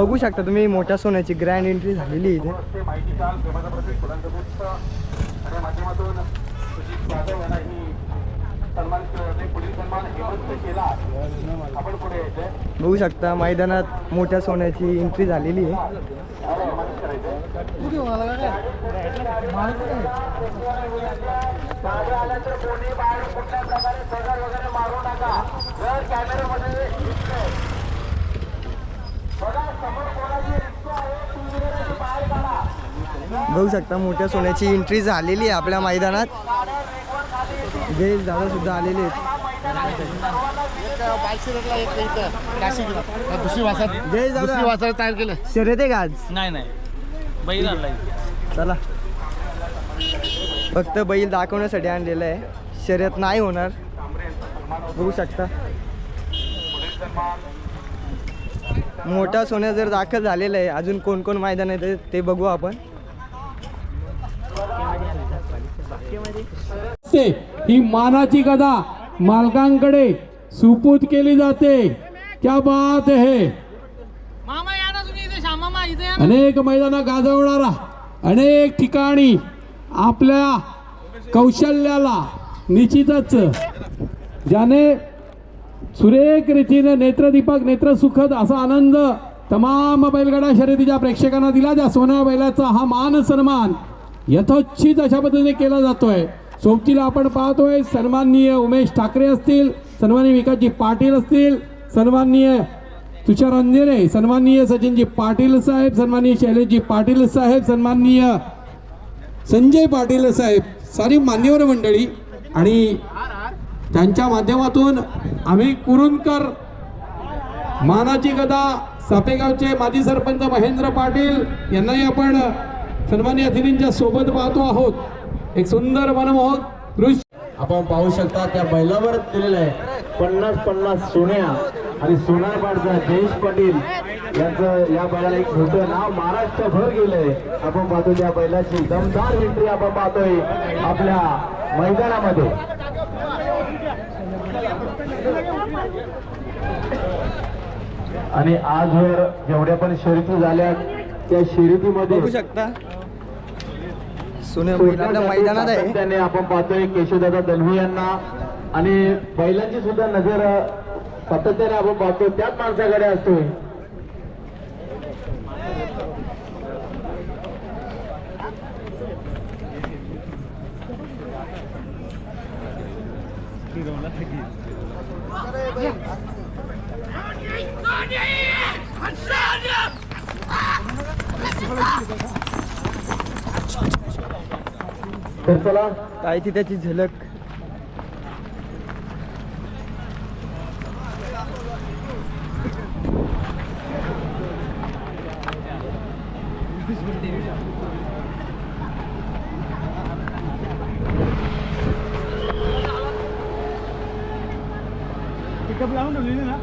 बघू शकता तुम्ही मोठ्या सोन्याची ग्रँड एंट्री झालेली इथे. बघू शकता मैदानात मोठ्या सोन्याची एंट्री झालेली आहे. बघू शकता मोठ्या सोन्याची एंट्री झालेली आहे आपल्या मैदानात. जयेश दादा सुद्धा आलेले आहेत. तयार केलं शर्यत आहे का आज? नाही नाही. चला. फक्त बैल दाखवण्यासाठी आणलेलं आहे. शर्यत नाही होणार. बघू शकता. मोठा सोन्या जर दाखल झालेलं आहे अजून कोण कोण मैदान आहे ते बघू आपण. असते ही मानाची गदा मालकांकडे सुपूत केली जाते. क्या बात है. अनेक मैदानं गाजवणारा अनेक ठिकाणी आपल्या कौशल्याला निश्चितच ज्याने सुरेख रीतीनं नेत्रदीपक नेत्रसुखद असा आनंद तमाम बैलगाडा शर्यतीच्या प्रेक्षकांना दिला. त्या सोन्या बैलाचा हा मान सन्मान यथोचित अशा पद्धतीने केला जातोय. सोबतीला आपण पाहतोय सन्माननीय उमेश ठाकरे असतील सन्माननीय विकासजी पाटील असतील सन्माननीय तुषार अंधेरे सन्माननीय सचिनजी पाटील साहेब सन्माननीय शैलेशजी पाटील साहेब सन्माननीय संजय पाटील साहेब सारी मान्यवर मंडळी. आणि त्यांच्या माध्यमातून आम्ही कुरुंदकर मानाची गदा सापेगावचे माजी सरपंच महेंद्र पाटील यांनाही आपण सन्मान्य अतिथींच्या सोबत पाहतो आहोत. एक सुंदर मनमोहक दृश्य. आपण पाहू शकता त्या बैलावर दिलेलं आहे. पन्नास पन्नास सोन्या आणि सोनारपाडचा जयेश पाटील यांचं या बैलाला एक मोठं नाव महाराष्ट्रभर गेलंय. आपण पाहतो त्या बैलाची दमदार एंट्री आपण पाहतोय आपल्या मैदानामध्ये. आणि आजवर जेवढ्या पण शर्यती झाल्या त्या शर्यतीमध्ये शकता. मैदानात आहे सातत्याने आपण पाहतोय केशवदादा दलवी यांना आणि बैलांची सुद्धा नजर सातत्याने आपण पाहतो त्याच माणसाकडे असतोय तर चला. काय ती त्याची झलक. पिकअप लावून ठेवलेली ना?